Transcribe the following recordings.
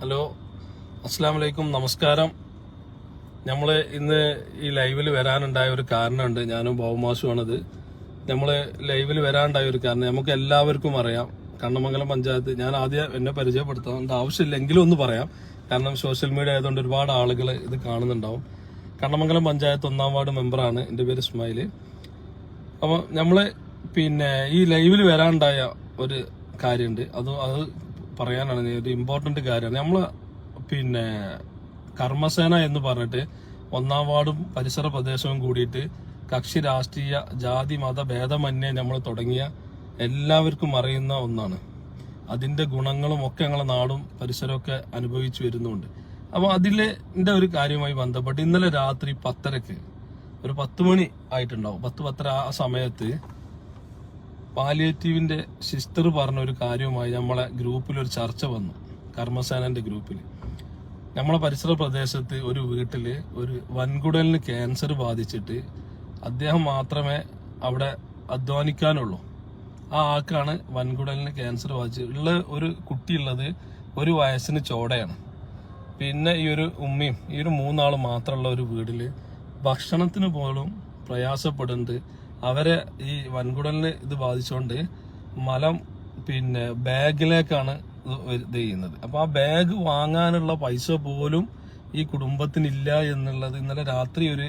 Hello അസ്സാം വലൈക്കും നമസ്കാരം. നമ്മൾ ഇന്ന് ഈ ലൈവിൽ വരാനുണ്ടായ ഒരു കാരണമുണ്ട്. ഞാനും ബഹുമാസുമാണത് നമ്മൾ ലൈവിൽ വരാനുണ്ടായ ഒരു കാരണം നമുക്ക് എല്ലാവർക്കും അറിയാം. കണ്ണമംഗലം പഞ്ചായത്ത് ഞാൻ ആദ്യം എന്നെ പരിചയപ്പെടുത്തേണ്ട ആവശ്യമില്ലെങ്കിലും ഒന്ന് പറയാം. കാരണം സോഷ്യൽ മീഡിയ ആയതുകൊണ്ട് ഒരുപാട് ആളുകൾ ഇത് കാണുന്നുണ്ടാവും. കണ്ണമംഗലം പഞ്ചായത്ത് ഒന്നാം വാർഡ് മെമ്പറാണ്. എന്റെ പേര് ഇസ്മായിൽ അപ്പോൾ നമ്മൾ പിന്നെ ഈ ലൈവിൽ വരാനുണ്ടായ ഒരു കാര്യമുണ്ട്. അത് അത് പറയാനാണ് ഒരു ഇമ്പോർട്ടന്റ് കാര്യമാണ്. നമ്മൾ പിന്നെ കർമ്മസേന എന്ന് പറഞ്ഞിട്ട് ഒന്നാം വാർഡും പരിസര പ്രദേശവും കൂടിയിട്ട് കക്ഷി രാഷ്ട്രീയ ജാതി മത ഭേദമന്യേ നമ്മൾ തുടങ്ങിയ എല്ലാവർക്കും അറിയുന്ന ഒന്നാണ്. അതിന്റെ ഗുണങ്ങളും ഒക്കെ ഞങ്ങളെ നാടും പരിസരമൊക്കെ അനുഭവിച്ചു വരുന്നുണ്ട്. അപ്പോൾ അതിലെ ഒരു കാര്യമായി ബന്ധപ്പെട്ട് ഇന്നലെ രാത്രി പത്തരക്ക് ഒരു പത്ത് മണി ആയിട്ടുണ്ടാവും. പത്ത് പത്തര ആ സമയത്ത് പാലിയേറ്റീവിന്റെ സിസ്റ്റർ പറഞ്ഞ ഒരു കാര്യവുമായി നമ്മളെ ഗ്രൂപ്പിൽ ഒരു ചർച്ച വന്നു കർമ്മസേനന്റെ ഗ്രൂപ്പിൽ. നമ്മളെ പരിസര പ്രദേശത്ത് ഒരു വീട്ടിൽ ഒരു വൻകുടലിന് ക്യാൻസർ ബാധിച്ചിട്ട് അദ്ദേഹം മാത്രമേ അവിടെ അധ്വാനിക്കാനുള്ളൂ. ആ ആൾക്കാണ് വൻകുടലിന് ക്യാൻസർ ബാധിച്ചത് ഉള്ള ഒരു കുട്ടിയുള്ളത് ഒരു വയസ്സിന് ചോടയാണ്. പിന്നെ ഈ ഒരു ഉമ്മയും ഈ ഒരു മൂന്നാളും മാത്രമുള്ള ഒരു വീട്ടിൽ ഭക്ഷണത്തിന് പോലും പ്രയാസപ്പെടുന്നുണ്ട് അവരെ ഈ വൻകുടലിന് ഇത് ബാധിച്ചുകൊണ്ട് മലം പിന്നെ ബാഗിലേക്കാണ് ഇത് ചെയ്യുന്നത്. അപ്പോൾ ആ ബാഗ് വാങ്ങാനുള്ള പൈസ പോലും ഈ കുടുംബത്തിനില്ല എന്നുള്ളത് ഇന്നലെ രാത്രി ഒരു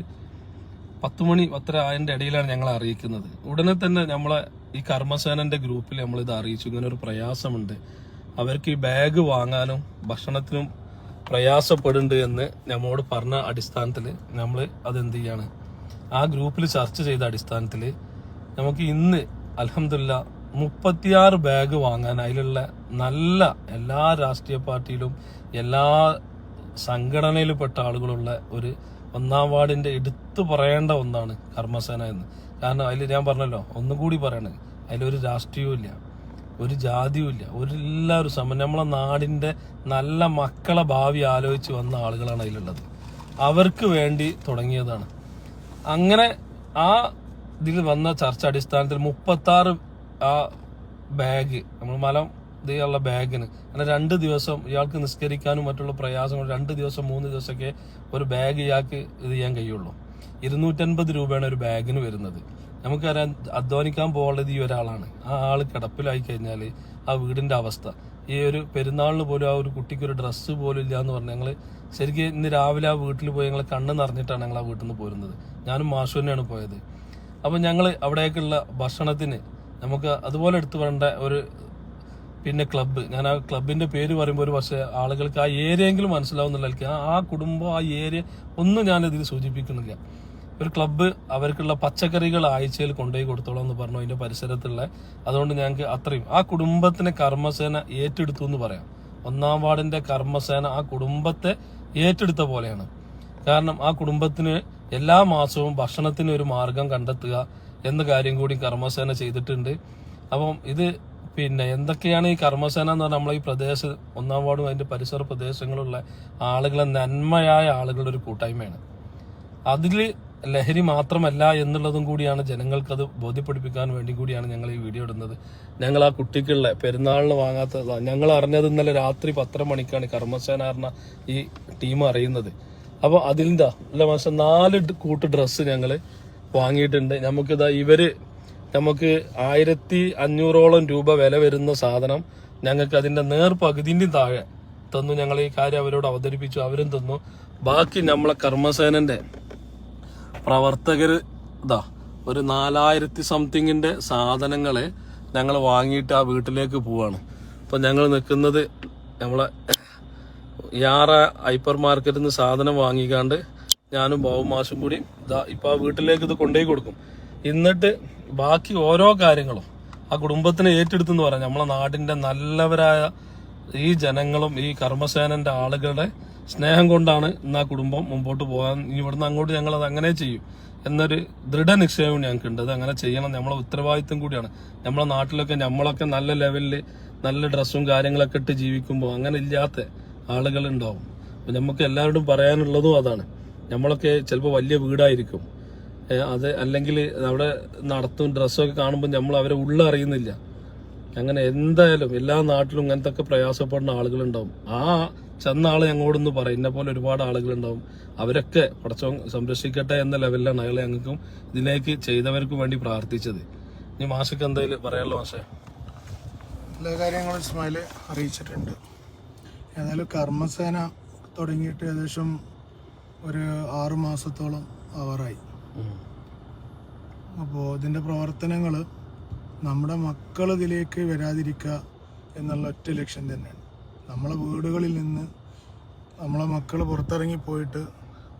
പത്ത് മണി പത്തര ആയതിന്റെ ഇടയിലാണ് ഞങ്ങൾ അറിയിക്കുന്നത്. ഉടനെ തന്നെ നമ്മളെ ഈ കർമ്മസേനന്റെ ഗ്രൂപ്പിൽ നമ്മൾ ഇത് അറിയിച്ചു. ഇങ്ങനെ ഒരു പ്രയാസമുണ്ട്. അവർക്ക് ഈ ബാഗ് വാങ്ങാനും ഭക്ഷണത്തിനും പ്രയാസപ്പെടുന്നുണ്ട് എന്ന് നമ്മോട് പറഞ്ഞ അടിസ്ഥാനത്തിൽ നമ്മൾ അതെന്ത് ചെയ്യാണ് ആ ഗ്രൂപ്പിൽ ചർച്ച ചെയ്ത അടിസ്ഥാനത്തിൽ നമുക്ക് ഇന്ന് അലഹമില്ല മുപ്പത്തിയാറ് ബാഗ് വാങ്ങാൻ അതിലുള്ള നല്ല എല്ലാ രാഷ്ട്രീയ പാർട്ടിയിലും എല്ലാ സംഘടനയിൽപ്പെട്ട ആളുകളുള്ള ഒരു ഒന്നാം വാർഡിന്റെ എടുത്തു പറയേണ്ട ഒന്നാണ് കർമ്മസേന എന്ന്. കാരണം അതിൽ ഞാൻ പറഞ്ഞല്ലോ ഒന്നും കൂടി പറയണേ അതിലൊരു രാഷ്ട്രീയവും ഇല്ല ഒരു ജാതിയും ഇല്ല ഒരു എല്ലാവരും സമയം നമ്മളെ നാടിന്റെ നല്ല മക്കളെ ഭാവി ആലോചിച്ച് വന്ന ആളുകളാണ് അതിലുള്ളത്. അവർക്ക് വേണ്ടി തുടങ്ങിയതാണ്. അങ്ങനെ ആ ഇതിൽ വന്ന ചർച്ച അടിസ്ഥാനത്തിൽ മുപ്പത്തി ആറ് ആ ബാഗ് നമ്മൾ മലം ഇതിലുള്ള ബാഗിന്. അങ്ങനെ രണ്ട് ദിവസം ഇയാൾക്ക് നിസ്കരിക്കാനും മറ്റുള്ള പ്രയാസങ്ങൾ രണ്ട് ദിവസം മൂന്ന് ദിവസമൊക്കെ ഒരു ബാഗ് ഇയാൾക്ക് ഇത് ചെയ്യാൻ കഴിയുള്ളൂ. ഇരുന്നൂറ്റൻപത് രൂപയാണ് ഒരു ബാഗിന് വരുന്നത്. നമുക്കറിയാം അധ്വാനിക്കാൻ പോകുന്നത് ഈ ഒരാളാണ്. ആ ആൾ കിടപ്പിലായി കഴിഞ്ഞാൽ ആ വീടിന്റെ അവസ്ഥ. ഈ ഒരു പെരുന്നാളിന് പോലും ആ ഒരു കുട്ടിക്ക് ഒരു ഡ്രസ്സ് പോലും ഇല്ല എന്ന് പറഞ്ഞ് ഞങ്ങൾ ശരിക്കും ഇന്ന് രാവിലെ ആ വീട്ടിൽ പോയി ഞങ്ങൾ കണ്ണ് നിറഞ്ഞിട്ടാണ് ഞങ്ങൾ ആ വീട്ടിൽ നിന്ന് പോരുന്നത്. ഞാനും മാഷു തന്നെയാണ് പോയത്. അപ്പം ഞങ്ങൾ അവിടേക്കുള്ള ഭക്ഷണത്തിന് നമുക്ക് അതുപോലെ എടുത്തു വേണ്ട ഒരു പിന്നെ ക്ലബ്ബ് ഞാൻ ആ ക്ലബിന്റെ പേര് പറയുമ്പോൾ ഒരു പക്ഷേ ആളുകൾക്ക് ആ ഏരിയെങ്കിലും മനസ്സിലാവുന്നില്ല ആ- കുടുംബം ആ ഏരിയ ഒന്നും ഞാനിതിൽ സൂചിപ്പിക്കുന്നില്ല. ഒരു ക്ലബ്ബ് അവർക്കുള്ള പച്ചക്കറികൾ ആഴ്ചയിൽ കൊണ്ടുപോയി കൊടുത്തോളാം എന്ന് പറഞ്ഞു അതിന്റെ പരിസരത്തുള്ള. അതുകൊണ്ട് ഞങ്ങൾക്ക് അത്രയും. ആ കുടുംബത്തിനെ കർമ്മസേന ഏറ്റെടുത്തു എന്ന് പറയാം. ഒന്നാം വാർഡിന്റെ കർമ്മസേന ആ കുടുംബത്തെ ഏറ്റെടുത്ത പോലെയാണ്. കാരണം ആ കുടുംബത്തിന് എല്ലാ മാസവും ഭക്ഷണത്തിന് ഒരു മാർഗം കണ്ടെത്തുക എന്ന കാര്യം കൂടി കർമ്മസേന ചെയ്തിട്ടുണ്ട്. അപ്പം ഇത് പിന്നെ എന്തൊക്കെയാണ് ഈ കർമ്മസേന എന്ന് പറഞ്ഞാൽ നമ്മളെ ഈ പ്രദേശ ഒന്നാം വാർഡും അതിന്റെ പരിസര പ്രദേശങ്ങളുള്ള ആളുകളെ നന്മയായ ആളുകളുടെ ഒരു കൂട്ടായ്മയാണ്. അതിൽ ലഹരി മാത്രമല്ല എന്നുള്ളതും കൂടിയാണ് ജനങ്ങൾക്കത് ബോധ്യപ്പെടുപ്പിക്കാൻ വേണ്ടി കൂടിയാണ് ഞങ്ങൾ ഈ വീഡിയോ ഇടുന്നത്. ഞങ്ങൾ ആ കുട്ടിക്കുള്ള പെരുന്നാളിന് വാങ്ങാത്തതാണ് ഞങ്ങൾ അറിഞ്ഞത് ഇന്നലെ രാത്രി പത്തര മണിക്കാണ് കർമ്മസേന പറഞ്ഞ ഈ ടീം അറിയുന്നത്. അപ്പോൾ അതിലെന്താ അല്ല മാസം നാല് കൂട്ട് ഡ്രസ്സ് ഞങ്ങൾ വാങ്ങിയിട്ടുണ്ട്. നമുക്കിതാ ഇവർ നമുക്ക് ആയിരത്തി അഞ്ഞൂറോളം രൂപ വില വരുന്ന സാധനം ഞങ്ങൾക്ക് അതിന്റെ നേർ പകുതിന്റെയും താഴെ തന്നു. ഞങ്ങൾ ഈ കാര്യം അവരോട് അവതരിപ്പിച്ചു. അവരും തന്നു. ബാക്കി നമ്മളെ കർമ്മസേനന്റെ പ്രവർത്തകര് ഇതാ ഒരു നാലായിരത്തി സംതിങ്ങിന്റെ സാധനങ്ങളെ ഞങ്ങൾ വാങ്ങിയിട്ട് ആ വീട്ടിലേക്ക് പോവാണ്. അപ്പം ഞങ്ങൾ നിൽക്കുന്നത് നമ്മളെ യാറ ഹൈപ്പർ മാർക്കറ്റിൽ നിന്ന് സാധനം വാങ്ങിക്കാണ്ട് ഞാനും ബാബു മാഷും കൂടി ഇതാ ഇപ്പം ആ വീട്ടിലേക്ക് ഇത് കൊണ്ടുപോയി കൊടുക്കും. എന്നിട്ട് ബാക്കി ഓരോ കാര്യങ്ങളും ആ കുടുംബത്തിനെ ഏറ്റെടുത്തെന്ന് പറയാം. നമ്മളെ നാടിന്റെ നല്ലവരായ ഈ ജനങ്ങളും ഈ കർമ്മസേനന്റെ ആളുകളുടെ സ്നേഹം കൊണ്ടാണ് ഇന്ന് ആ കുടുംബം മുമ്പോട്ട് പോകാൻ ഇനി ഇവിടുന്ന് അങ്ങോട്ട് ഞങ്ങൾ അത് അങ്ങനെ ചെയ്യും എന്നൊരു ദൃഢനിശ്ചയവും ഞങ്ങൾക്കുണ്ട്. അത് അങ്ങനെ ചെയ്യണം. നമ്മളെ ഉത്തരവാദിത്വം കൂടിയാണ്. നമ്മളെ നാട്ടിലൊക്കെ നമ്മളൊക്കെ നല്ല ലെവലിൽ നല്ല ഡ്രസ്സും കാര്യങ്ങളൊക്കെ ഇട്ട് ജീവിക്കുമ്പോൾ അങ്ങനെ ഇല്ലാത്ത ആളുകൾ ഉണ്ടാവും. അപ്പൊ നമുക്ക് എല്ലാവരോടും പറയാനുള്ളതും അതാണ്. നമ്മളൊക്കെ ചിലപ്പോൾ വലിയ വീടായിരിക്കും. അത് അല്ലെങ്കിൽ അവിടെ നടത്തും ഡ്രസ്സൊക്കെ കാണുമ്പോൾ നമ്മൾ അവരെ ഉള്ളറിയുന്നില്ല. അങ്ങനെ എന്തായാലും എല്ലാ നാട്ടിലും ഇങ്ങനത്തെ ഒക്കെ പ്രയാസപ്പെടുന്ന ആളുകളുണ്ടാവും. ആ ചെന്ന ആൾ ഞങ്ങളോടൊന്ന് പറയും. എന്നെ പോലെ ഒരുപാട് ആളുകളുണ്ടാവും. അവരൊക്കെ പടച്ചോ സംരക്ഷിക്കട്ടെ എന്ന ലെവലിലാണ് അയാൾ ഞങ്ങൾക്കും ഇതിലേക്ക് ചെയ്തവർക്കും വേണ്ടി പ്രാർത്ഥിച്ചത്. ഇനി മാഷക്ക് എന്തായാലും പറയാനുള്ള മാഷേ? എല്ലാ കാര്യങ്ങളും ഇസ്മായിൽ അറിയിച്ചിട്ടുണ്ട്. ഏതായാലും കർമ്മസേന തുടങ്ങിയിട്ട് ഏകദേശം ഒരു ആറു മാസത്തോളം ആവാറായി. അപ്പോൾ ഇതിന്റെ പ്രവർത്തനങ്ങൾ നമ്മുടെ മക്കൾ ഇതിലേക്ക് വരാതിരിക്കുക എന്നുള്ള ഒറ്റ ലക്ഷ്യം തന്നെയാണ്. നമ്മളെ വീടുകളിൽ നിന്ന് നമ്മളെ മക്കൾ പുറത്തിറങ്ങി പോയിട്ട്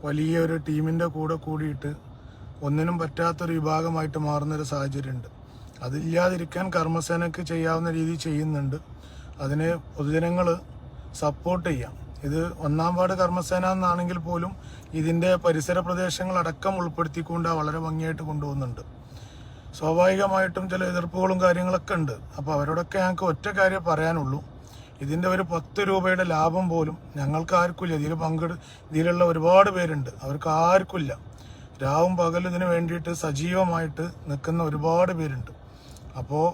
വലിയ ഒരു ടീമിന്റെ കൂടെ കൂടിയിട്ട് ഒന്നിനും പറ്റാത്തൊരു വിഭാഗമായിട്ട് മാറുന്നൊരു സാഹചര്യമുണ്ട്. അതില്ലാതിരിക്കാൻ കർമ്മസേനക്ക് ചെയ്യാവുന്ന രീതി ചെയ്യുന്നുണ്ട്. അതിന് പൊതുജനങ്ങൾ സപ്പോർട്ട് ചെയ്യാം. ഇത് ഒന്നാം വാർഡ് കർമ്മസേന എന്നാണെങ്കിൽ പോലും ഇതിന്റെ പരിസര പ്രദേശങ്ങളടക്കം ഉൾപ്പെടുത്തിക്കൊണ്ട് വളരെ ഭംഗിയായിട്ട് കൊണ്ടുപോകുന്നുണ്ട്. സ്വാഭാവികമായിട്ടും ചില എതിർപ്പുകളും കാര്യങ്ങളൊക്കെ ഉണ്ട്. അപ്പോൾ അവരോടൊക്കെ ഞങ്ങൾക്ക് ഒറ്റ കാര്യം പറയാനുള്ളൂ. ഇതിന്റെ ഒരു പത്ത് രൂപയുടെ ലാഭം പോലും ഞങ്ങൾക്ക് ആർക്കുമില്ല. ഇതിൽ പങ്കെടു ഇതിലുള്ള ഒരുപാട് പേരുണ്ട്. അവർക്ക് ആർക്കുമില്ല. രാവും പകലും ഇതിന് വേണ്ടിയിട്ട് സജീവമായിട്ട് നിൽക്കുന്ന ഒരുപാട് പേരുണ്ട്. അപ്പോൾ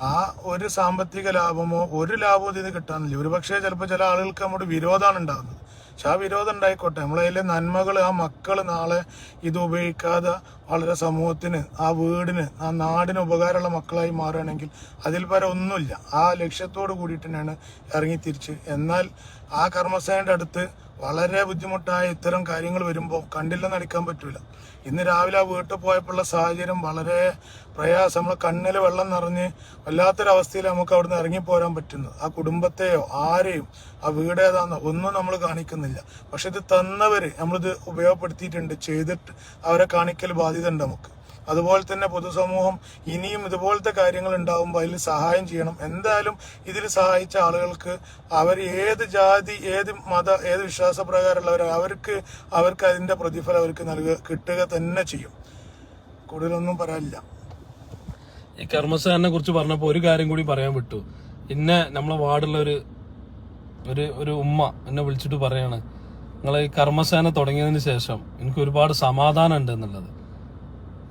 ആ ഒരു സാമ്പത്തിക ലാഭമോ ഒരു ലാഭമോ ഇത് കിട്ടാനില്ല. ഒരുപക്ഷെ ചിലപ്പോൾ ചില ആളുകൾക്ക് നമ്മുടെ വിരോധമാണ് ഉണ്ടാകുന്നത്. പക്ഷെ ആ വിരോധം ഉണ്ടായിക്കോട്ടെ. നമ്മളതിലെ നന്മകൾ ആ മക്കൾ നാളെ ഇത് ഉപയോഗിക്കാതെ വളരെ സമൂഹത്തിന് ആ വീടിന് ആ നാടിന് ഉപകാരമുള്ള മക്കളായി മാറുകയാണെങ്കിൽ അതിൽ പരം ഒന്നുമില്ല. ആ ലക്ഷ്യത്തോട് കൂടിയിട്ട് തന്നെയാണ് ഇറങ്ങി തിരിച്ച്. എന്നാൽ ആ കർമ്മസേനയുടെ അടുത്ത് വളരെ ബുദ്ധിമുട്ടായ ഇത്തരം കാര്യങ്ങൾ വരുമ്പോൾ കണ്ടില്ലെന്ന് അടിക്കാൻ പറ്റില്ല ഇന്ന് രാവിലെ ആ വീട്ടിൽ പോയപ്പോഴുള്ള സാഹചര്യം വളരെ പ്രയാസം നമ്മളെ കണ്ണിൽ വെള്ളം നിറഞ്ഞ് വല്ലാത്തൊരവസ്ഥയിൽ നമുക്ക് അവിടുന്ന് ഇറങ്ങിപ്പോരാൻ പറ്റുന്നത് ആ കുടുംബത്തെയോ ആരെയും ആ വീട് ഒന്നും നമ്മൾ കാണിക്കുന്നില്ല. പക്ഷെ ഇത് തന്നവര് നമ്മളിത് ഉപയോഗപ്പെടുത്തിയിട്ടുണ്ട് ചെയ്തിട്ട് അവരെ കാണിക്കൽ ബാധ്യത ഉണ്ട് നമുക്ക്. അതുപോലെ തന്നെ പൊതുസമൂഹം ഇനിയും ഇതുപോലത്തെ കാര്യങ്ങൾ ഉണ്ടാകുമ്പോൾ അതിൽ സഹായം ചെയ്യണം. എന്തായാലും ഇതിൽ സഹായിച്ച ആളുകൾക്ക് അവർ ഏത് ജാതി ഏത് മത ഏത് വിശ്വാസ പ്രകാരമുള്ളവർ അവർക്ക് അവർക്ക് അതിന്റെ പ്രതിഫലം അവർക്ക് നൽകുക കിട്ടുക തന്നെ ചെയ്യും. കൂടുതലൊന്നും പറയാനില്ല. ഈ കുറിച്ച് പറഞ്ഞപ്പോൾ ഒരു കാര്യം കൂടി പറയാൻ വിട്ടു. ഇന്നെ നമ്മളെ വാർഡുള്ള ഒരു ഒരു ഒരു ഉമ്മ എന്നെ വിളിച്ചിട്ട് പറയാണ് നിങ്ങൾ ഈ കർമ്മസേന തുടങ്ങിയതിന് ശേഷം എനിക്ക് ഒരുപാട് സമാധാനം ഉണ്ട് എന്നുള്ളത്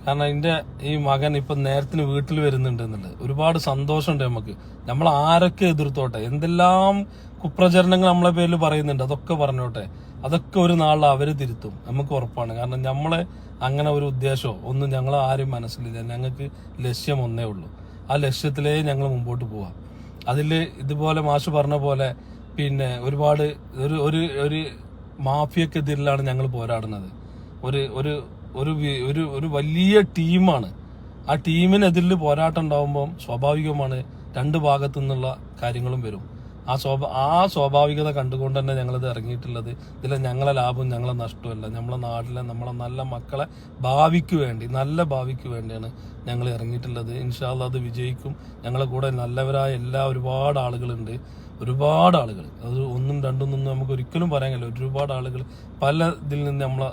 കാരണം എന്റെ ഈ മകൻ ഇപ്പം നേരത്തിന് വീട്ടിൽ വരുന്നുണ്ട് എന്നുള്ളത് ഒരുപാട് സന്തോഷമുണ്ട് നമുക്ക്. നമ്മൾ ആരൊക്കെ എതിർത്തോട്ടെ? എന്തെല്ലാം കുപ്രചരണങ്ങൾ നമ്മളെ പേരിൽ പറയുന്നുണ്ട്? അതൊക്കെ പറഞ്ഞോട്ടെ. അതൊക്കെ ഒരു നാളിൽ അവർ തിരുത്തും. നമുക്ക് ഉറപ്പാണ്. കാരണം നമ്മളെ അങ്ങനെ ഒരു ഉദ്ദേശമോ ഒന്നും ഞങ്ങൾ ആരും മനസ്സിലില്ല. ഞങ്ങൾക്ക് ലക്ഷ്യം ഒന്നേ ഉള്ളൂ. ആ ലക്ഷ്യത്തിലേ ഞങ്ങൾ മുമ്പോട്ട് പോവാം. അതിൽ ഇതുപോലെ മാഷ് പറഞ്ഞ പോലെ പിന്നെ ഒരുപാട് ഒരു ഒരു ഒരു മാഫിയക്കെതിരിലാണ് ഞങ്ങൾ പോരാടുന്നത്. ഒരു ഒരു ഒരു ഒരു ഒരു വലിയ ടീമാണ്. ആ ടീമിനെതിരിൽ പോരാട്ടം ഉണ്ടാവുമ്പം സ്വാഭാവികമാണ് രണ്ട് ഭാഗത്തു നിന്നുള്ള കാര്യങ്ങളും വരും. ആ സ്വാഭാ ആ സ്വാഭാവികത കണ്ടുകൊണ്ട് തന്നെ ഞങ്ങളിത് ഇറങ്ങിയിട്ടുള്ളത്. ഇതിലെ ഞങ്ങളെ ലാഭവും ഞങ്ങളെ നഷ്ടമല്ല നമ്മളെ നാട്ടിലെ നമ്മളെ നല്ല മക്കളെ ഭാവിക്ക് വേണ്ടി നല്ല ഭാവിക്ക് വേണ്ടിയാണ് ഞങ്ങൾ ഇറങ്ങിയിട്ടുള്ളത്. ഇൻഷാല്ല അത് വിജയിക്കും. ഞങ്ങളെ കൂടെ നല്ലവരായ എല്ലാ ഒരുപാട് ആളുകളുണ്ട്. ഒരുപാട് ആളുകൾ. അത് ഒന്നും രണ്ടും ഒന്നും നമുക്ക് ഒരിക്കലും പറയാൻ കഴിയില്ല ഒരുപാട് ആളുകൾ പല ഇതിൽ നിന്ന് നമ്മളെ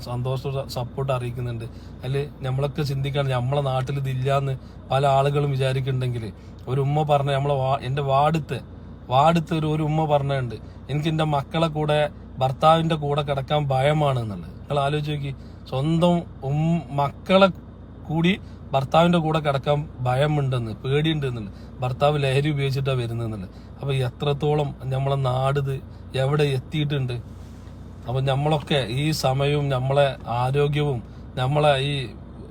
സന്തോഷ സപ്പോർട്ട് അറിയിക്കുന്നുണ്ട്. അതിൽ നമ്മളൊക്കെ ചിന്തിക്കുകയാണ് നമ്മളെ നാട്ടിൽ ഇതില്ലാന്ന് പല ആളുകളും വിചാരിക്കുന്നുണ്ടെങ്കിൽ ഒരു ഉമ്മ പറഞ്ഞ നമ്മളെ വാ- എന്റെ വാർഡത്തെ വാർഡത്തെ ഒരു ഉമ്മ പറഞ്ഞുണ്ട് എനിക്ക് എന്റെ മക്കളെ കൂടെ ഭർത്താവിന്റെ കൂടെ കിടക്കാൻ ഭയമാണ് എന്നുള്ളത്. നിങ്ങൾ ആലോചിച്ച് നോക്കി സ്വന്തം ഉം മക്കളെ കൂടി ഭർത്താവിന്റെ കൂടെ കിടക്കാൻ ഭയമുണ്ടെന്ന് പേടിയുണ്ട് എന്നുള്ളത് ഭർത്താവ് ലഹരി ഉപയോഗിച്ചിട്ടാണ് വരുന്നതെന്നുള്ളത്. അപ്പോൾ എത്രത്തോളം നമ്മളെ നാട് എവിടെ എത്തിയിട്ടുണ്ട്? അപ്പൊ നമ്മളൊക്കെ ഈ സമയവും നമ്മളെ ആരോഗ്യവും നമ്മളെ ഈ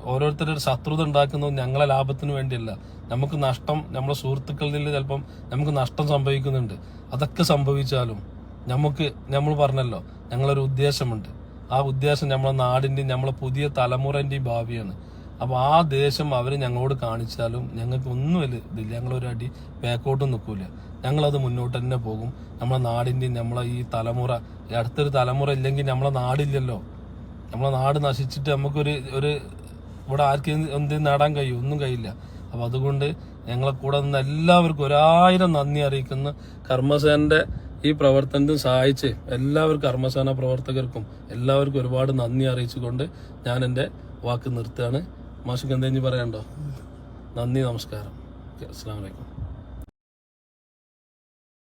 ഓരോരുത്തരുടെ ശത്രുത ഉണ്ടാക്കുന്നത് ഞങ്ങളെ ലാഭത്തിന് വേണ്ടിയല്ല. നമുക്ക് നഷ്ടം നമ്മുടെ സുഹൃത്തുക്കളിൽ നിന്ന് ചിലപ്പം നമുക്ക് നഷ്ടം സംഭവിക്കുന്നുണ്ട്. അതൊക്കെ സംഭവിച്ചാലും നമുക്ക് നമ്മൾ പറഞ്ഞല്ലോ ഞങ്ങളൊരു ഉദ്ദേശമുണ്ട്. ആ ഉദ്ദേശം നമ്മളെ നാടിന്റെയും നമ്മളെ പുതിയ തലമുറേന്റെയും ഭാവിയാണ്. അപ്പൊ ആ ദേശം അവർ ഞങ്ങളോട് കാണിച്ചാലും ഞങ്ങൾക്ക് ഒന്നും ഇതില്ല. ഞങ്ങളൊരു അടി ബാക്കോട്ടും നിൽക്കൂല. ഞങ്ങളത് മുന്നോട്ട് തന്നെ പോകും. നമ്മളെ നാടിന്റെയും നമ്മളെ ഈ തലമുറ അടുത്തൊരു തലമുറ ഇല്ലെങ്കിൽ നമ്മളെ നാടില്ലല്ലോ. നമ്മളെ നാട് നശിച്ചിട്ട് നമുക്കൊരു ഒരു ഇവിടെ ആർക്കും എന്ത് നേടാൻ കഴിയും? ഒന്നും കഴിയില്ല. അപ്പൊ അതുകൊണ്ട് ഞങ്ങളെ കൂടെ നിന്ന് എല്ലാവർക്കും ഒരായിരം നന്ദി അറിയിക്കുന്ന. കർമ്മസേനന്റെ ഈ പ്രവർത്തനത്തിന് സഹായിച്ച് എല്ലാവർക്കും കർമ്മസേന പ്രവർത്തകർക്കും എല്ലാവർക്കും ഒരുപാട് നന്ദി അറിയിച്ചുകൊണ്ട് ഞാൻ എന്റെ വാക്ക് നിർത്തുകയാണ്. മാഷിക്ക് എന്തെങ്കിലും പറയാനുണ്ടോ? നന്ദി നമസ്കാരം. അസ്സാം വലൈക്കും